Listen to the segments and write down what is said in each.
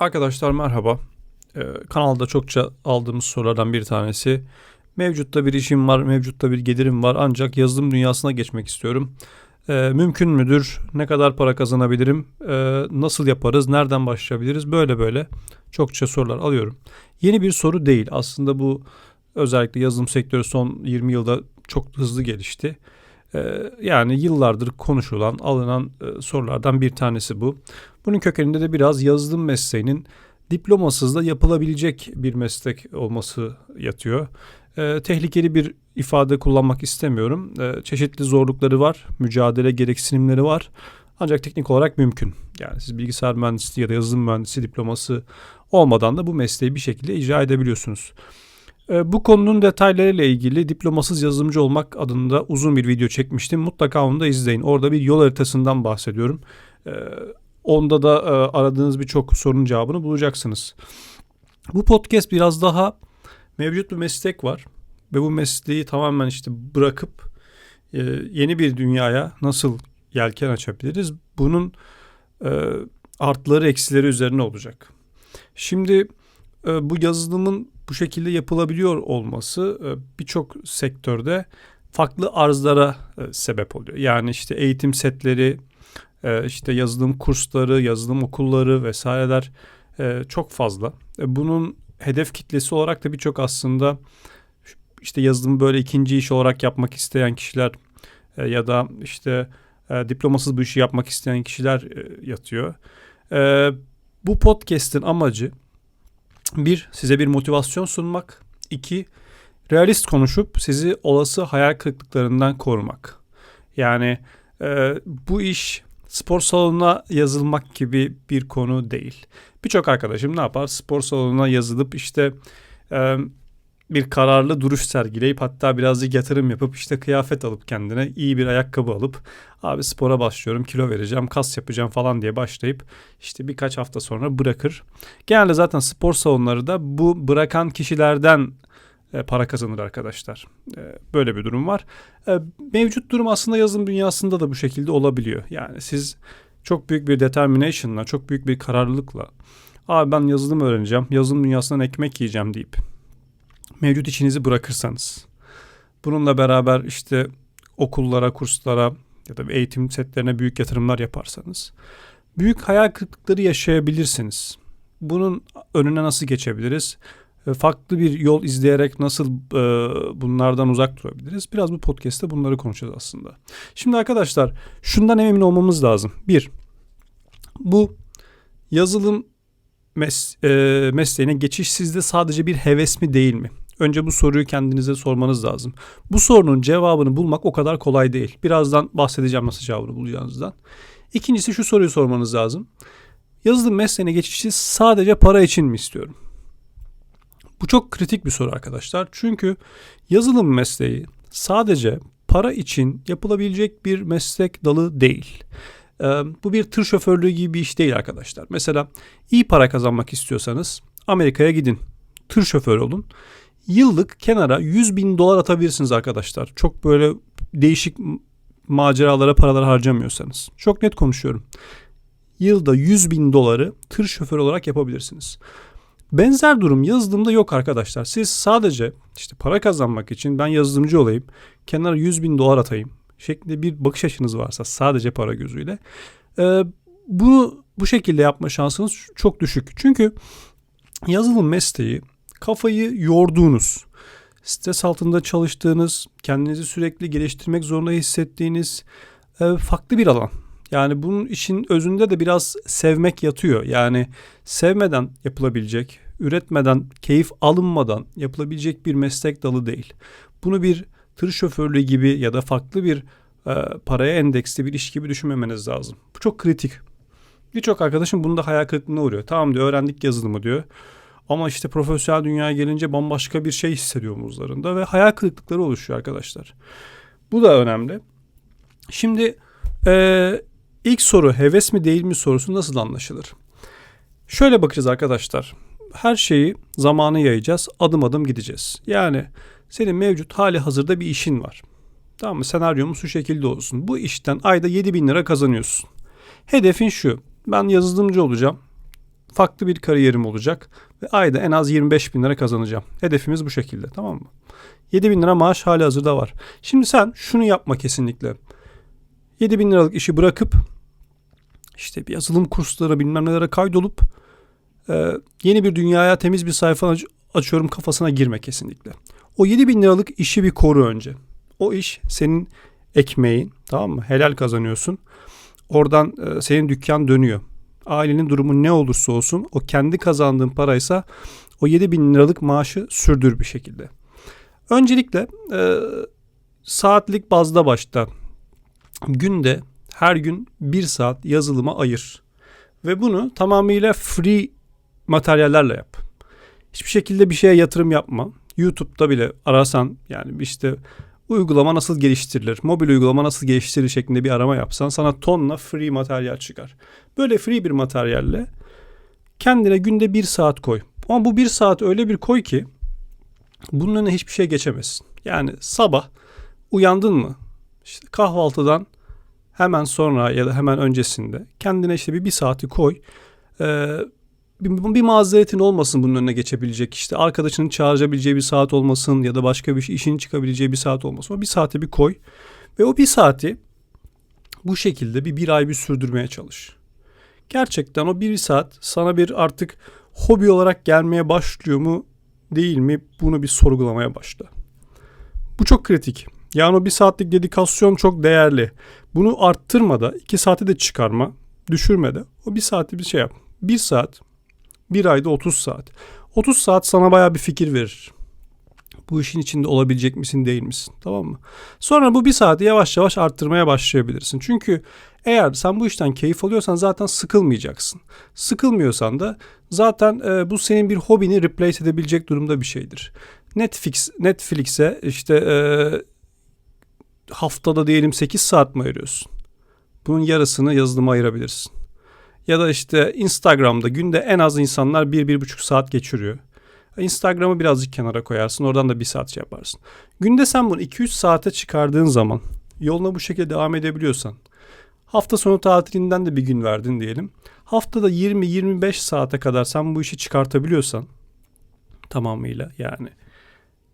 Arkadaşlar merhaba. Ee, kanalda çokça aldığımız sorulardan bir tanesi. Mevcutta bir işim var, mevcutta bir gelirim var ancak yazılım dünyasına geçmek istiyorum. Ee, mümkün müdür? Ne kadar para kazanabilirim? Ee, nasıl yaparız? Nereden başlayabiliriz? Böyle böyle çokça sorular alıyorum. Yeni bir soru değil. Aslında bu özellikle yazılım sektörü son 20 yılda çok hızlı gelişti. Ee, yani yıllardır konuşulan, alınan e, sorulardan bir tanesi bu. Bunun kökeninde de biraz yazılım mesleğinin diplomasız da yapılabilecek bir meslek olması yatıyor. Ee, tehlikeli bir ifade kullanmak istemiyorum. Ee, çeşitli zorlukları var, mücadele gereksinimleri var. Ancak teknik olarak mümkün. Yani siz bilgisayar mühendisliği ya da yazılım mühendisi diploması olmadan da bu mesleği bir şekilde icra edebiliyorsunuz. Ee, bu konunun detaylarıyla ilgili diplomasız yazılımcı olmak adında uzun bir video çekmiştim. Mutlaka onu da izleyin. Orada bir yol haritasından bahsediyorum. Ee, onda da e, aradığınız birçok sorunun cevabını bulacaksınız. Bu podcast biraz daha mevcut bir meslek var. Ve bu mesleği tamamen işte bırakıp e, yeni bir dünyaya nasıl yelken açabiliriz? Bunun e, artları eksileri üzerine olacak. Şimdi bu yazılımın bu şekilde yapılabiliyor olması e, birçok sektörde farklı arzlara e, sebep oluyor. Yani işte eğitim setleri, e, işte yazılım kursları, yazılım okulları vesaireler çok fazla. Bunun hedef kitlesi olarak da birçok aslında işte yazılımı böyle ikinci iş olarak yapmak isteyen kişiler ya da işte diplomasız bu işi yapmak isteyen kişiler yatıyor. Bu podcast'in amacı bir, size bir motivasyon sunmak. İki, realist konuşup sizi olası hayal kırıklıklarından korumak. Yani e, bu iş spor salonuna yazılmak gibi bir konu değil. Birçok arkadaşım ne yapar? Spor salonuna yazılıp işte e, bir kararlı duruş sergileyip hatta birazcık yatırım yapıp işte kıyafet alıp kendine iyi bir ayakkabı alıp abi spora başlıyorum kilo vereceğim kas yapacağım falan diye başlayıp işte birkaç hafta sonra bırakır. Genelde zaten spor salonları da bu bırakan kişilerden e, para kazanır arkadaşlar. E, böyle bir durum var. E, mevcut durum aslında yazılım dünyasında da bu şekilde olabiliyor. Yani siz çok büyük bir determination'la, çok büyük bir kararlılıkla abi ben yazılım öğreneceğim, yazılım dünyasından ekmek yiyeceğim deyip mevcut işinizi bırakırsanız bununla beraber işte okullara, kurslara ya da eğitim setlerine büyük yatırımlar yaparsanız büyük hayal kırıklıkları yaşayabilirsiniz. Bunun önüne nasıl geçebiliriz? E, farklı bir yol izleyerek nasıl e, bunlardan uzak durabiliriz? Biraz bu podcast'te bunları konuşacağız aslında. Şimdi arkadaşlar şundan emin olmamız lazım. Bir, bu yazılım mes e, mesleğine geçiş sizde sadece bir heves mi değil mi? Önce bu soruyu kendinize sormanız lazım. Bu sorunun cevabını bulmak o kadar kolay değil. Birazdan bahsedeceğim nasıl cevabını bulacağınızdan. İkincisi şu soruyu sormanız lazım. Yazılım mesleğine geçişi sadece para için mi istiyorum? Bu çok kritik bir soru arkadaşlar. Çünkü yazılım mesleği sadece para için yapılabilecek bir meslek dalı değil. Ee, bu bir tır şoförlüğü gibi bir iş değil arkadaşlar. Mesela iyi para kazanmak istiyorsanız Amerika'ya gidin. Tır şoförü olun yıllık kenara 100 bin dolar atabilirsiniz arkadaşlar. Çok böyle değişik maceralara paralar harcamıyorsanız. Çok net konuşuyorum. Yılda 100 bin doları tır şoförü olarak yapabilirsiniz. Benzer durum yazılımda yok arkadaşlar. Siz sadece işte para kazanmak için ben yazılımcı olayım, kenara 100 bin dolar atayım şeklinde bir bakış açınız varsa sadece para gözüyle e, bunu bu şekilde yapma şansınız çok düşük. Çünkü yazılım mesleği kafayı yorduğunuz, stres altında çalıştığınız, kendinizi sürekli geliştirmek zorunda hissettiğiniz e, farklı bir alan. Yani bunun işin özünde de biraz sevmek yatıyor. Yani sevmeden yapılabilecek, üretmeden, keyif alınmadan yapılabilecek bir meslek dalı değil. Bunu bir tır şoförlüğü gibi ya da farklı bir e, paraya endeksli bir iş gibi düşünmemeniz lazım. Bu çok kritik. Birçok arkadaşım bunda hayal kırıklığına uğruyor. Tamam diyor öğrendik yazılımı diyor. Ama işte profesyonel dünyaya gelince bambaşka bir şey hissediyor omuzlarında ve hayal kırıklıkları oluşuyor arkadaşlar. Bu da önemli. Şimdi e, ilk soru heves mi değil mi sorusu nasıl anlaşılır? Şöyle bakacağız arkadaşlar. Her şeyi zamanı yayacağız. Adım adım gideceğiz. Yani senin mevcut hali hazırda bir işin var. Tamam mı? Senaryomuz şu şekilde olsun. Bu işten ayda 7 bin lira kazanıyorsun. Hedefin şu. Ben yazılımcı olacağım Farklı bir kariyerim olacak ve ayda en az 25 bin lira kazanacağım. Hedefimiz bu şekilde tamam mı? 7 bin lira maaş hali hazırda var. Şimdi sen şunu yapma kesinlikle. 7 bin liralık işi bırakıp işte bir yazılım kursları bilmem nelere kaydolup e, yeni bir dünyaya temiz bir sayfa aç- açıyorum kafasına girme kesinlikle. O 7 bin liralık işi bir koru önce. O iş senin ekmeğin tamam mı? Helal kazanıyorsun. Oradan e, senin dükkan dönüyor. Ailenin durumu ne olursa olsun o kendi kazandığın paraysa o 7 bin liralık maaşı sürdür bir şekilde. Öncelikle e, saatlik bazda başta günde her gün bir saat yazılıma ayır. Ve bunu tamamıyla free materyallerle yap. Hiçbir şekilde bir şeye yatırım yapma. YouTube'da bile arasan yani işte uygulama nasıl geliştirilir, mobil uygulama nasıl geliştirilir şeklinde bir arama yapsan sana tonla free materyal çıkar. Böyle free bir materyalle kendine günde bir saat koy. Ama bu bir saat öyle bir koy ki bunun önüne hiçbir şey geçemezsin. Yani sabah uyandın mı? İşte kahvaltıdan hemen sonra ya da hemen öncesinde kendine işte bir, bir saati koy. Ee, bir, bir mazeretin olmasın bunun önüne geçebilecek işte arkadaşının çağırabileceği bir saat olmasın ya da başka bir şey, işin çıkabileceği bir saat olmasın. O bir saati bir koy ve o bir saati bu şekilde bir bir ay bir sürdürmeye çalış. Gerçekten o bir saat sana bir artık hobi olarak gelmeye başlıyor mu değil mi bunu bir sorgulamaya başla. Bu çok kritik. Yani o bir saatlik dedikasyon çok değerli. Bunu arttırma da iki saate de çıkarma, düşürme de. O bir saati bir şey yap. Bir saat, bir ayda 30 saat. 30 saat sana baya bir fikir verir. Bu işin içinde olabilecek misin değil misin? Tamam mı? Sonra bu bir saati yavaş yavaş arttırmaya başlayabilirsin. Çünkü eğer sen bu işten keyif alıyorsan zaten sıkılmayacaksın. Sıkılmıyorsan da zaten e, bu senin bir hobini replace edebilecek durumda bir şeydir. Netflix Netflix'e işte e, haftada diyelim 8 saat mi ayırıyorsun? Bunun yarısını yazılıma ayırabilirsin. Ya da işte Instagram'da günde en az insanlar 1-1,5 saat geçiriyor. Instagram'ı birazcık kenara koyarsın. Oradan da bir saat şey yaparsın. Günde sen bunu 2-3 saate çıkardığın zaman yoluna bu şekilde devam edebiliyorsan hafta sonu tatilinden de bir gün verdin diyelim. Haftada 20-25 saate kadar sen bu işi çıkartabiliyorsan tamamıyla yani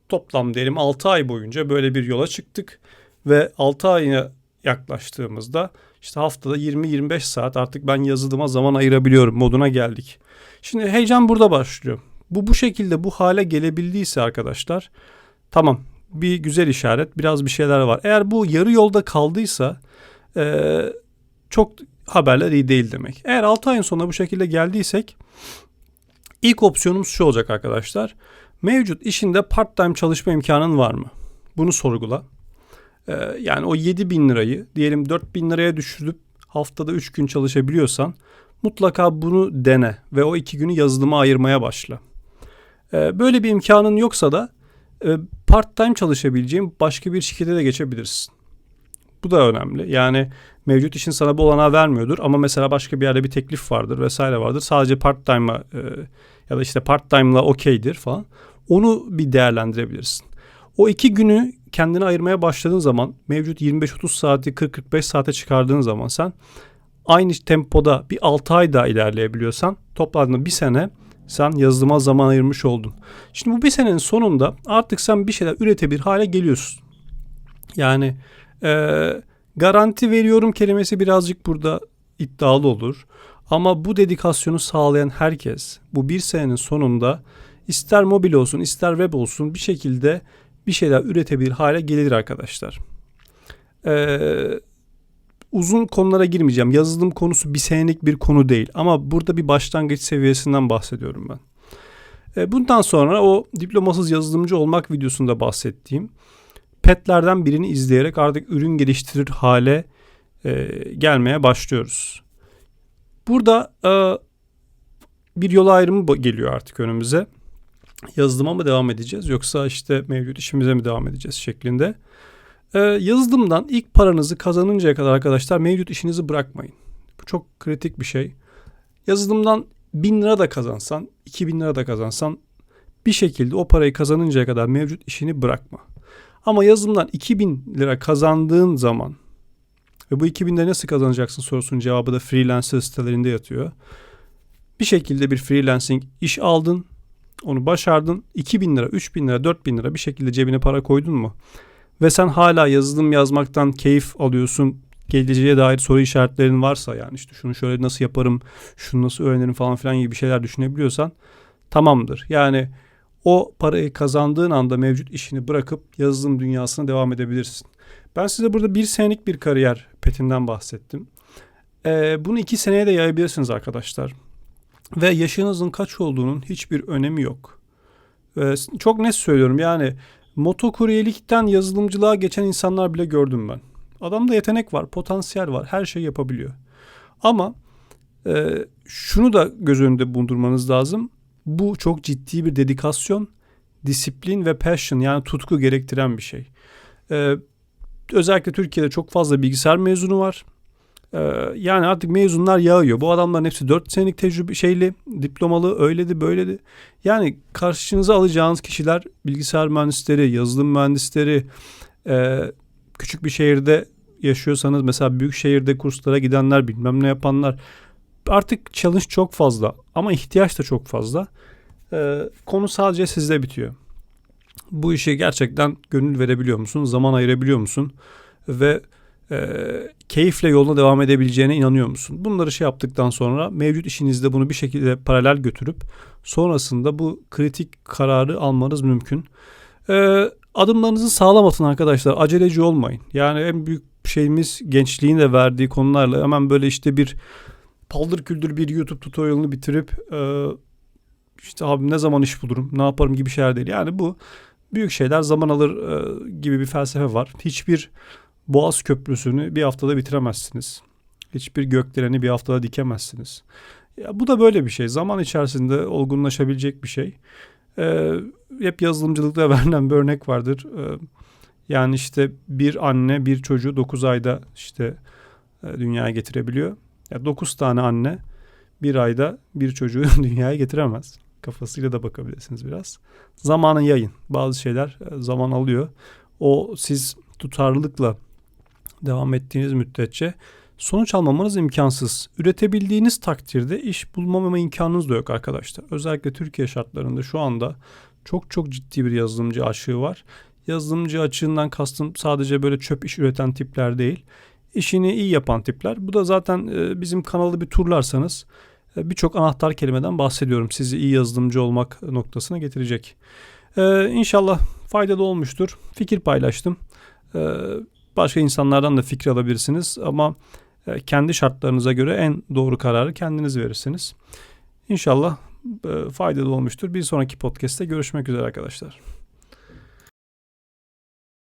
toplam diyelim 6 ay boyunca böyle bir yola çıktık ve 6 ayına yaklaştığımızda işte haftada 20-25 saat artık ben yazılıma zaman ayırabiliyorum moduna geldik. Şimdi heyecan burada başlıyor. Bu bu şekilde bu hale gelebildiyse arkadaşlar tamam bir güzel işaret biraz bir şeyler var. Eğer bu yarı yolda kaldıysa e, çok haberler iyi değil demek. Eğer 6 ayın sonuna bu şekilde geldiysek ilk opsiyonumuz şu olacak arkadaşlar. Mevcut işinde part time çalışma imkanın var mı? Bunu sorgula. Ee, yani o 7 bin lirayı diyelim 4 bin liraya düşürüp haftada 3 gün çalışabiliyorsan mutlaka bunu dene ve o 2 günü yazılıma ayırmaya başla. Ee, böyle bir imkanın yoksa da e, part time çalışabileceğin başka bir şirkete de geçebilirsin. Bu da önemli. Yani mevcut işin sana bu olanağı vermiyordur ama mesela başka bir yerde bir teklif vardır vesaire vardır. Sadece part time'a e, ya da işte part time'la okeydir falan. Onu bir değerlendirebilirsin. O iki günü kendine ayırmaya başladığın zaman mevcut 25-30 saati 40-45 saate çıkardığın zaman sen aynı tempoda bir 6 ay daha ilerleyebiliyorsan topladığında bir sene sen yazılıma zaman ayırmış oldun. Şimdi bu bir senenin sonunda artık sen bir şeyler üretebilir hale geliyorsun. Yani e, garanti veriyorum kelimesi birazcık burada iddialı olur. Ama bu dedikasyonu sağlayan herkes bu bir senenin sonunda ister mobil olsun ister web olsun bir şekilde bir şeyler üretebilir hale gelir arkadaşlar. Ee, uzun konulara girmeyeceğim. Yazılım konusu bir senelik bir konu değil. Ama burada bir başlangıç seviyesinden bahsediyorum ben. Ee, bundan sonra o diplomasız yazılımcı olmak videosunda bahsettiğim petlerden birini izleyerek artık ürün geliştirir hale e, gelmeye başlıyoruz. Burada e, bir yol ayrımı geliyor artık önümüze yazılıma mı devam edeceğiz yoksa işte mevcut işimize mi devam edeceğiz şeklinde. Ee, yazılımdan ilk paranızı kazanıncaya kadar arkadaşlar mevcut işinizi bırakmayın. Bu çok kritik bir şey. Yazılımdan 1000 lira da kazansan, 2000 lira da kazansan bir şekilde o parayı kazanıncaya kadar mevcut işini bırakma. Ama yazılımdan 2000 lira kazandığın zaman ve bu 2000 lira nasıl kazanacaksın sorusunun cevabı da freelancer sitelerinde yatıyor. Bir şekilde bir freelancing iş aldın. Onu başardın. 2000 lira, 3000 lira, 4000 lira bir şekilde cebine para koydun mu? Ve sen hala yazılım yazmaktan keyif alıyorsun. Geleceğe dair soru işaretlerin varsa yani işte şunu şöyle nasıl yaparım, şunu nasıl öğrenirim falan filan gibi bir şeyler düşünebiliyorsan tamamdır. Yani o parayı kazandığın anda mevcut işini bırakıp yazılım dünyasına devam edebilirsin. Ben size burada bir senelik bir kariyer petinden bahsettim. Ee, bunu iki seneye de yayabilirsiniz arkadaşlar. Ve yaşınızın kaç olduğunun hiçbir önemi yok. Ee, çok net söylüyorum yani motokuryelikten yazılımcılığa geçen insanlar bile gördüm ben. Adamda yetenek var, potansiyel var, her şey yapabiliyor. Ama e, şunu da göz önünde bulundurmanız lazım. Bu çok ciddi bir dedikasyon, disiplin ve passion yani tutku gerektiren bir şey. Ee, özellikle Türkiye'de çok fazla bilgisayar mezunu var. Ee, yani artık mezunlar yağıyor. Bu adamların hepsi 4 senelik tecrübe şeyli, diplomalı, öyledi, böyledi. Yani karşınıza alacağınız kişiler bilgisayar mühendisleri, yazılım mühendisleri, e, küçük bir şehirde yaşıyorsanız mesela büyük şehirde kurslara gidenler, bilmem ne yapanlar. Artık challenge çok fazla ama ihtiyaç da çok fazla. Ee, konu sadece sizde bitiyor. Bu işe gerçekten gönül verebiliyor musun? Zaman ayırabiliyor musun? Ve e, keyifle yoluna devam edebileceğine inanıyor musun? Bunları şey yaptıktan sonra mevcut işinizde bunu bir şekilde paralel götürüp sonrasında bu kritik kararı almanız mümkün. E, adımlarınızı sağlam atın arkadaşlar. Aceleci olmayın. Yani en büyük şeyimiz gençliğin de verdiği konularla hemen böyle işte bir paldır küldür bir YouTube tutorialını bitirip e, işte abi ne zaman iş bulurum, ne yaparım gibi şeyler değil. Yani bu büyük şeyler zaman alır e, gibi bir felsefe var. Hiçbir Boğaz Köprüsü'nü bir haftada bitiremezsiniz. Hiçbir gökdeleni bir haftada dikemezsiniz. Ya bu da böyle bir şey. Zaman içerisinde olgunlaşabilecek bir şey. Ee, hep yazılımcılıkta verilen bir örnek vardır. Ee, yani işte bir anne bir çocuğu 9 ayda işte e, dünyaya getirebiliyor. Ya 9 tane anne bir ayda bir çocuğu dünyaya getiremez. Kafasıyla da bakabilirsiniz biraz. Zamanı yayın. Bazı şeyler e, zaman alıyor. O siz tutarlılıkla devam ettiğiniz müddetçe sonuç almamanız imkansız. Üretebildiğiniz takdirde iş bulmama imkanınız da yok arkadaşlar. Özellikle Türkiye şartlarında şu anda çok çok ciddi bir yazılımcı açığı var. Yazılımcı açığından kastım sadece böyle çöp iş üreten tipler değil. İşini iyi yapan tipler. Bu da zaten e, bizim kanalı bir turlarsanız e, birçok anahtar kelimeden bahsediyorum. Sizi iyi yazılımcı olmak noktasına getirecek. Ee, inşallah faydalı olmuştur. Fikir paylaştım. Ee, başka insanlardan da fikir alabilirsiniz ama e, kendi şartlarınıza göre en doğru kararı kendiniz verirsiniz. İnşallah e, faydalı olmuştur. Bir sonraki podcast'te görüşmek üzere arkadaşlar.